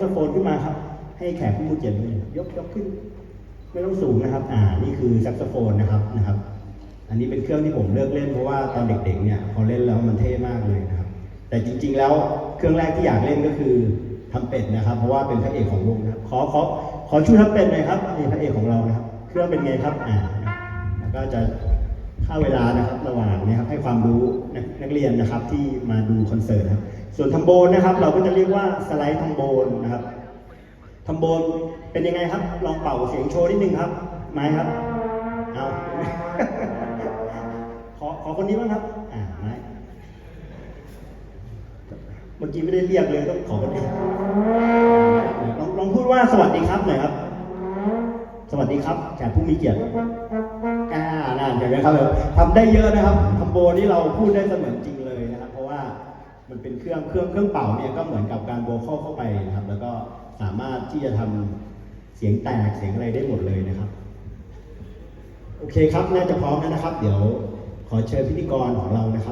โซโฟนขึ้นมาครับ ให้แขกผู้มีเกียรติยกยกขึ้น ไม่ต้องสูงนะครับ อ่า นี่คือแซกโซโฟนนะครับนะครับ อันนี้เป็นเครื่องที่ผมเลือกเล่นเพราะว่าตอนเด็กๆ เนี่ยพอเล่นแล้วมันเท่มากเลยนะครับ แต่จริง ๆ แล้วเครื่องแรกที่อยากเล่นก็คือทำเป็ดนะครับ เพราะว่าเป็นพระเอกของวงนะครับขอขอขอชูทำเป็ดหน่อยครับนี่พระเอกของเรานะครับ เครื่องเป็นไงครับ อ่า แล้วก็จะค่าเวลานะครับ ระหว่างเนะครับให้ความรู้ กนักเรียนนะครับที่มาดูคอนเสิร์ตครับ ส่วนทำโบนนะครับ เราก็จะเรียกว่าสไลด์ทำโบนนะครับทำโบนเป็นยังไงครับ ลองเป่าเสียงโชว์นิดนึงครับไม้ครับเอาขอขอคนนี้บ้างครับ อ่าไม้เมื่อกี้ไม่ได้เรียกเลยต้องขอคนนี้ลองลองพูดว่าสวัสดีครับหน่อยครับ สวัสดีครับแขกผู้มีเกียรติ อ่านั่นเห็นไหมครับทำได้เยอะนะครับทำโบนี่เราพูดได้เสมือนจริงเลยนะครับ เพราะว่ามันเป็นเครื่องเครื่องเครื่องเป่าเนี่ยก็เหมือนกับการโวเข้าเข้าไปนะครับ แล้วก็สามารถที่จะทำเสียงแตกเสียงอะไรได้หมดเลยนะครับ โอเคครับน่าจะพร้อมแล้วนะครับ เดี๋ยวขอเชิญพิธีกรของเรานะครับ